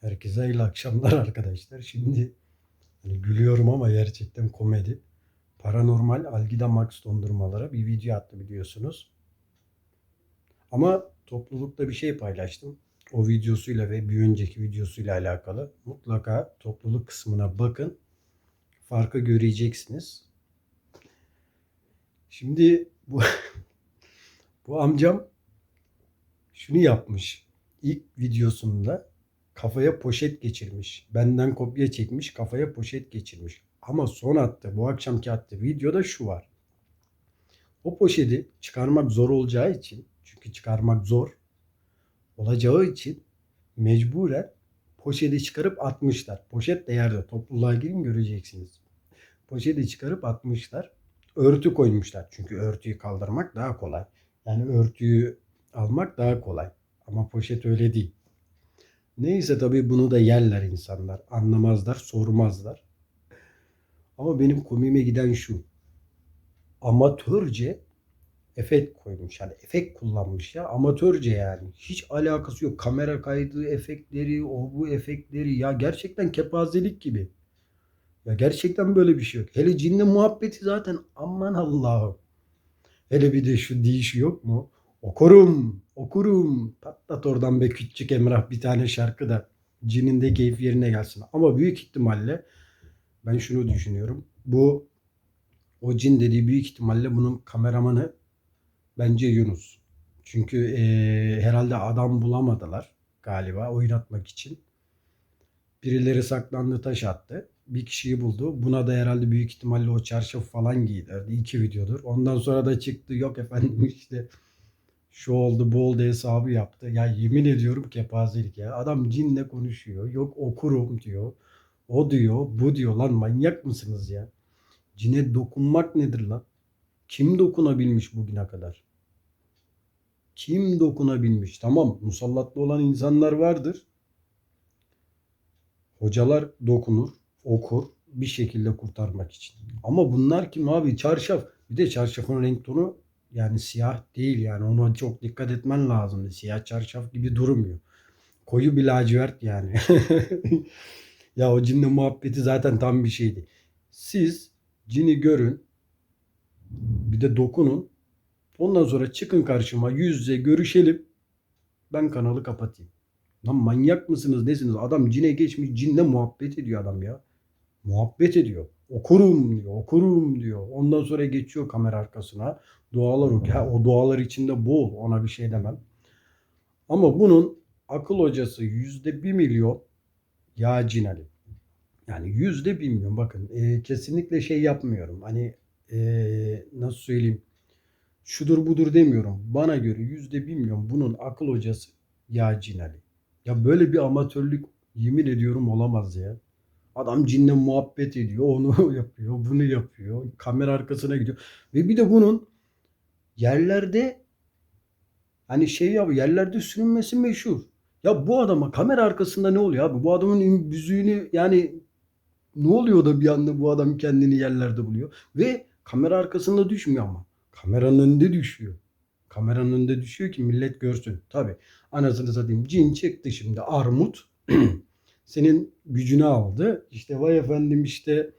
Herkese hayırlı akşamlar arkadaşlar. Şimdi hani gülüyorum ama gerçekten komedi. Paranormal Algida Max dondurmalara bir video attı biliyorsunuz. Ama toplulukta bir şey paylaştım. O videosuyla ve bir önceki videosuyla alakalı. Mutlaka topluluk kısmına bakın. Farkı göreceksiniz. Şimdi bu bu amcam şunu yapmış. İlk videosunda kafaya poşet geçirmiş. Benden kopya çekmiş, kafaya poşet geçirmiş. Ama son attı, bu akşamki attı videoda şu var. O poşeti çıkarmak zor olacağı için, çünkü çıkarmak zor olacağı için mecburen poşeti çıkarıp atmışlar. Poşet de yerde. Topluluğa girin göreceksiniz. Poşeti çıkarıp atmışlar. Örtü koymuşlar. Çünkü örtüyü kaldırmak daha kolay. Yani örtüyü almak daha kolay. Ama poşet öyle değil. Neyse tabii bunu da yerler insanlar. Anlamazlar, sormazlar. Ama benim komiğime giden şu. Amatörce efekt koymuş. Yani efekt kullanmış ya. Amatörce yani. Hiç alakası yok. Kamera kaydı efektleri, o bu efektleri. Ya gerçekten kepazelik gibi. Ya gerçekten böyle bir şey yok. Hele cinle muhabbeti zaten aman Allah'ım. Hele bir de şu deyişi yok mu? Okurum, okurum. Patlat oradan be küçük Emrah bir tane şarkı da cinin de keyif yerine gelsin. Ama büyük ihtimalle ben şunu düşünüyorum. Bu o cin dediği büyük ihtimalle bunun kameramanı bence Yunus. Çünkü eee, herhalde adam bulamadılar galiba oynatmak için. Birileri saklandı taş attı. Bir kişiyi buldu. Buna da herhalde büyük ihtimalle o çarşaf falan giydirdi. İki videodur. Ondan sonra da çıktı. Yok efendim işte şu oldu bu oldu hesabı yaptı. Ya yemin ediyorum kepazelik ya. Adam cinle konuşuyor. Yok okurum diyor. O diyor bu diyor lan manyak mısınız ya? Cine dokunmak nedir lan? Kim dokunabilmiş bugüne kadar? Kim dokunabilmiş? Tamam musallatlı olan insanlar vardır. Hocalar dokunur, okur bir şekilde kurtarmak için. Ama bunlar kim abi? Çarşaf. Bir de çarşafın renk tonu yani siyah değil yani ona çok dikkat etmen lazım. Siyah çarşaf gibi durmuyor. Koyu bir lacivert yani. ya o cinle muhabbeti zaten tam bir şeydi. Siz cini görün bir de dokunun. Ondan sonra çıkın karşıma yüz yüze görüşelim. Ben kanalı kapatayım. Lan manyak mısınız nesiniz? Adam cine geçmiş cinle muhabbet ediyor adam ya. Muhabbet ediyor. Okurum diyor. Okurum diyor. Ondan sonra geçiyor kamera arkasına. Dualar okuyor. Ha, o dualar içinde bol. Ona bir şey demem. Ama bunun akıl hocası yüzde bir milyon ya cin Ali. Yani yüzde bir milyon. Bakın e, kesinlikle şey yapmıyorum. Hani e, nasıl söyleyeyim? Şudur budur demiyorum. Bana göre yüzde bir milyon bunun akıl hocası ya cin Ali. Ya böyle bir amatörlük yemin ediyorum olamaz ya. Adam cinle muhabbet ediyor, onu yapıyor, bunu yapıyor. Kamera arkasına gidiyor. Ve bir de bunun yerlerde hani şey ya yerlerde sürünmesi meşhur. Ya bu adama kamera arkasında ne oluyor abi? Bu adamın yüzüğünü yani ne oluyor da bir anda bu adam kendini yerlerde buluyor. Ve kamera arkasında düşmüyor ama. Kameranın önünde düşüyor. Kameranın önünde düşüyor ki millet görsün. Tabi anasını satayım cin çıktı şimdi armut. Senin gücünü aldı. İşte vay efendim işte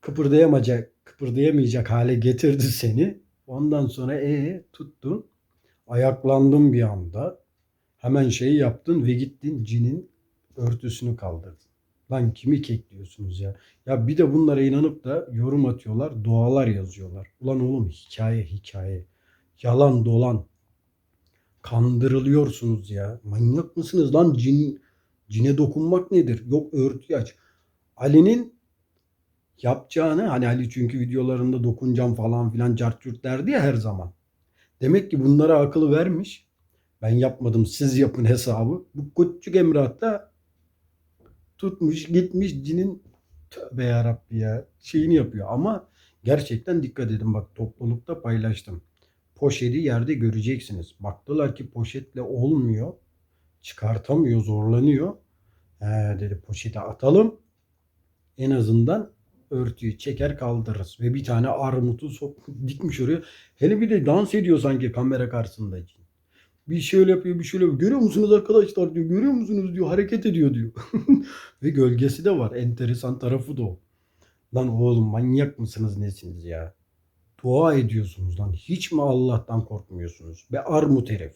kıpırdayamayacak, kıpırdayamayacak hale getirdi seni. Ondan sonra e tuttun. Ayaklandın bir anda. Hemen şeyi yaptın ve gittin cinin örtüsünü kaldırdın. Lan kimi kekliyorsunuz ya? Ya bir de bunlara inanıp da yorum atıyorlar, dualar yazıyorlar. Ulan oğlum hikaye hikaye. Yalan dolan. Kandırılıyorsunuz ya. Manyak mısınız lan cin cine dokunmak nedir? Yok örtü aç. Ali'nin yapacağını hani Ali çünkü videolarında dokunacağım falan filan cartürt derdi ya her zaman. Demek ki bunlara akıl vermiş. Ben yapmadım siz yapın hesabı. Bu küçük Emrah da tutmuş gitmiş cinin tövbe yarabbi ya şeyini yapıyor. Ama gerçekten dikkat edin bak toplulukta paylaştım. Poşeti yerde göreceksiniz. Baktılar ki poşetle olmuyor. Çıkartamıyor zorlanıyor. He, dedi poşeti atalım. En azından örtüyü çeker kaldırırız. Ve bir tane armutu sok, dikmiş oraya. Hele bir de dans ediyor sanki kamera karşısında. Bir şöyle yapıyor, bir şöyle yapıyor. Görüyor musunuz arkadaşlar diyor. Görüyor musunuz diyor. Hareket ediyor diyor. Ve gölgesi de var. Enteresan tarafı da o. Lan oğlum manyak mısınız nesiniz ya? Dua ediyorsunuz lan. Hiç mi Allah'tan korkmuyorsunuz? Be armut herif.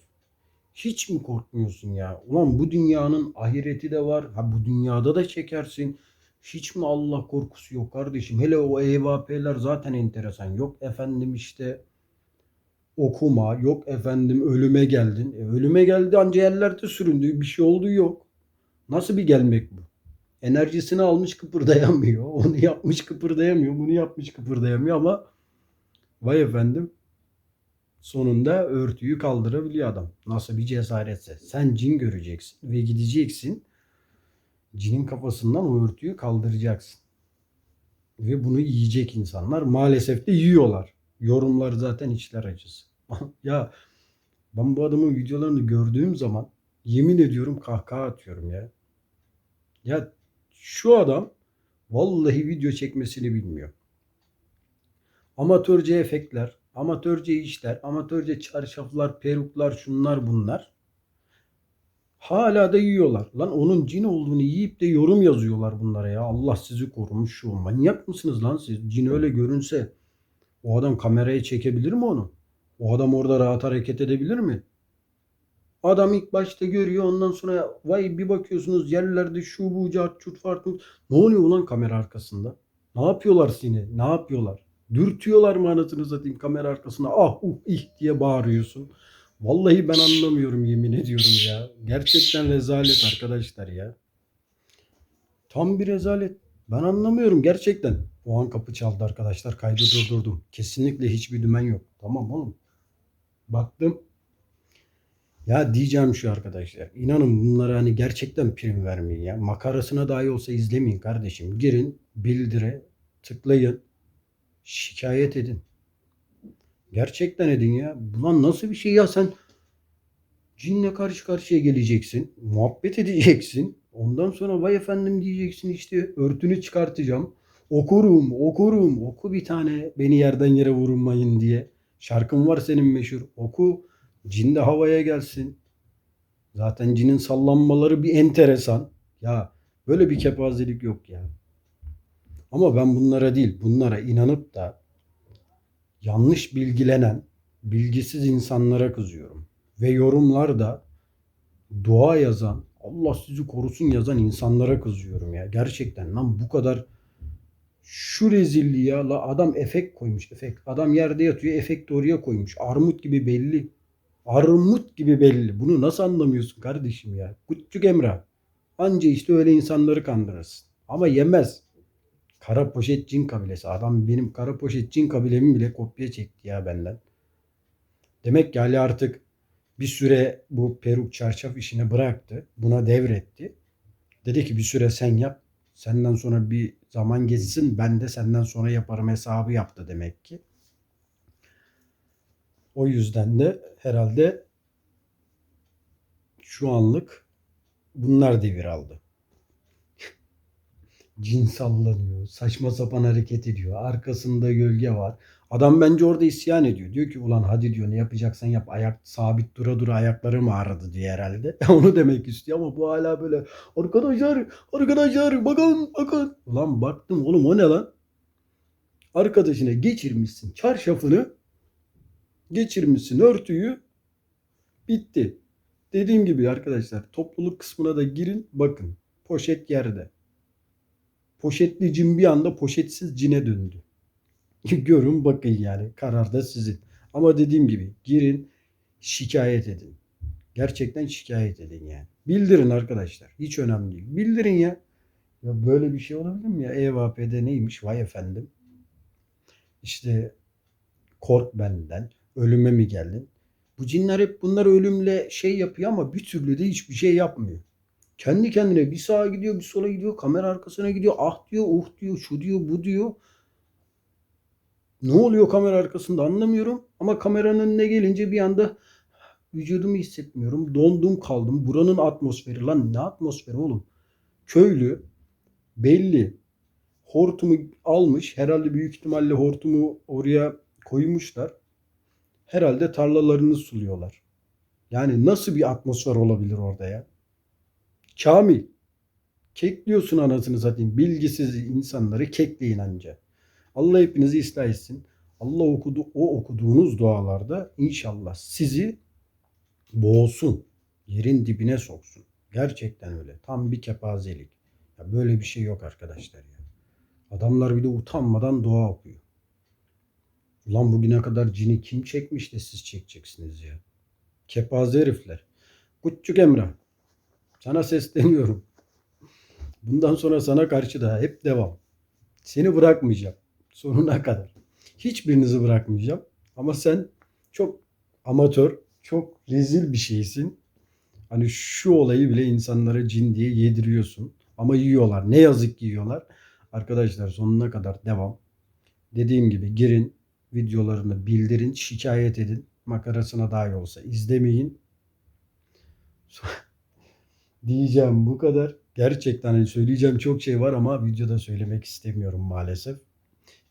Hiç mi korkmuyorsun ya? Ulan bu dünyanın ahireti de var. Ha bu dünyada da çekersin. Hiç mi Allah korkusu yok kardeşim? Hele o EVP'ler zaten enteresan. Yok efendim işte okuma. Yok efendim ölüme geldin. E, ölüme geldi anca yerlerde süründü. Bir şey olduğu yok. Nasıl bir gelmek bu? Enerjisini almış kıpırdayamıyor. Onu yapmış kıpırdayamıyor. Bunu yapmış kıpırdayamıyor ama vay efendim sonunda örtüyü kaldırabiliyor adam. Nasıl bir cesaretse. Sen cin göreceksin ve gideceksin. Cinin kafasından o örtüyü kaldıracaksın. Ve bunu yiyecek insanlar. Maalesef de yiyorlar. Yorumlar zaten içler acısı. ya ben bu adamın videolarını gördüğüm zaman yemin ediyorum kahkaha atıyorum ya. Ya şu adam vallahi video çekmesini bilmiyor. Amatörce efektler, amatörce işler, amatörce çarşaflar, peruklar, şunlar bunlar. Hala da yiyorlar. Lan onun cin olduğunu yiyip de yorum yazıyorlar bunlara ya. Allah sizi korumuş şu. Manyak mısınız lan siz? Cin öyle görünse o adam kameraya çekebilir mi onu? O adam orada rahat hareket edebilir mi? Adam ilk başta görüyor ondan sonra vay bir bakıyorsunuz yerlerde şu bu cart çurt farklı. Ne oluyor ulan kamera arkasında? Ne yapıyorlar seni? Ne yapıyorlar? Dürtüyorlar mı anasını satayım kamera arkasına ah uh ih diye bağırıyorsun. Vallahi ben anlamıyorum yemin ediyorum ya. Gerçekten rezalet arkadaşlar ya. Tam bir rezalet. Ben anlamıyorum gerçekten. O an kapı çaldı arkadaşlar. Kaydı durdurdum. Kesinlikle hiçbir dümen yok. Tamam oğlum. Baktım. Ya diyeceğim şu arkadaşlar. İnanın bunlara hani gerçekten prim vermeyin ya. Makarasına dahi olsa izlemeyin kardeşim. Girin bildire tıklayın. Şikayet edin. Gerçekten edin ya. Ulan nasıl bir şey ya sen cinle karşı karşıya geleceksin. Muhabbet edeceksin. Ondan sonra vay efendim diyeceksin işte örtünü çıkartacağım. Okurum, okurum. Oku bir tane beni yerden yere vurmayın diye. Şarkın var senin meşhur. Oku. Cin de havaya gelsin. Zaten cinin sallanmaları bir enteresan. Ya böyle bir kepazelik yok ya. Ama ben bunlara değil, bunlara inanıp da yanlış bilgilenen, bilgisiz insanlara kızıyorum. Ve yorumlarda dua yazan, Allah sizi korusun yazan insanlara kızıyorum ya. Gerçekten lan bu kadar şu rezilliği ya la adam efekt koymuş efekt. Adam yerde yatıyor efekt oraya koymuş. Armut gibi belli. Armut gibi belli. Bunu nasıl anlamıyorsun kardeşim ya? Küçük Emrah. Anca işte öyle insanları kandırırsın. Ama yemez. Kara poşet cin kabilesi. Adam benim kara poşet cin kabilemi bile kopya çekti ya benden. Demek ki Ali artık bir süre bu peruk çarşaf işini bıraktı. Buna devretti. Dedi ki bir süre sen yap. Senden sonra bir zaman geçsin. Ben de senden sonra yaparım hesabı yaptı demek ki. O yüzden de herhalde şu anlık bunlar devir aldı. Cin sallanıyor. Saçma sapan hareket ediyor. Arkasında gölge var. Adam bence orada isyan ediyor. Diyor ki ulan hadi diyor ne yapacaksan yap. Ayak sabit dura dura ayakları mı ağrıdı diye herhalde. Onu demek istiyor ama bu hala böyle arkadaşlar arkadaşlar bakın bakın. Ulan baktım oğlum o ne lan? Arkadaşına geçirmişsin çarşafını geçirmişsin örtüyü bitti. Dediğim gibi arkadaşlar topluluk kısmına da girin bakın poşet yerde. Poşetli cin bir anda poşetsiz cine döndü. Görün bakın yani karar da sizin. Ama dediğim gibi girin şikayet edin. Gerçekten şikayet edin yani. Bildirin arkadaşlar. Hiç önemli değil. Bildirin ya. Ya böyle bir şey olabilir mi ya? EVP'de neymiş? Vay efendim. İşte kork benden. Ölüme mi geldin? Bu cinler hep bunlar ölümle şey yapıyor ama bir türlü de hiçbir şey yapmıyor. Kendi kendine bir sağa gidiyor bir sola gidiyor kamera arkasına gidiyor ah diyor uh diyor şu diyor bu diyor. Ne oluyor kamera arkasında anlamıyorum ama kameranın önüne gelince bir anda vücudumu hissetmiyorum. Dondum kaldım. Buranın atmosferi lan ne atmosferi oğlum? Köylü belli hortumu almış. Herhalde büyük ihtimalle hortumu oraya koymuşlar. Herhalde tarlalarını suluyorlar. Yani nasıl bir atmosfer olabilir orada ya? Kamil. Kekliyorsun anasını satayım. Bilgisiz insanları kekleyin anca. Allah hepinizi ıslah etsin. Allah okudu, o okuduğunuz dualarda inşallah sizi boğsun. Yerin dibine soksun. Gerçekten öyle. Tam bir kepazelik. Ya böyle bir şey yok arkadaşlar ya. Adamlar bir de utanmadan dua okuyor. Ulan bugüne kadar cini kim çekmiş de siz çekeceksiniz ya. Kepaze herifler. Küçük Emrah. Sana sesleniyorum. Bundan sonra sana karşı da hep devam. Seni bırakmayacağım. Sonuna kadar. Hiçbirinizi bırakmayacağım. Ama sen çok amatör, çok rezil bir şeysin. Hani şu olayı bile insanlara cin diye yediriyorsun. Ama yiyorlar. Ne yazık ki yiyorlar. Arkadaşlar sonuna kadar devam. Dediğim gibi girin, videolarını bildirin, şikayet edin. Makarasına dahi olsa izlemeyin. Diyeceğim bu kadar. Gerçekten hani söyleyeceğim çok şey var ama videoda söylemek istemiyorum maalesef.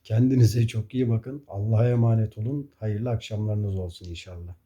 Kendinize çok iyi bakın. Allah'a emanet olun. Hayırlı akşamlarınız olsun inşallah.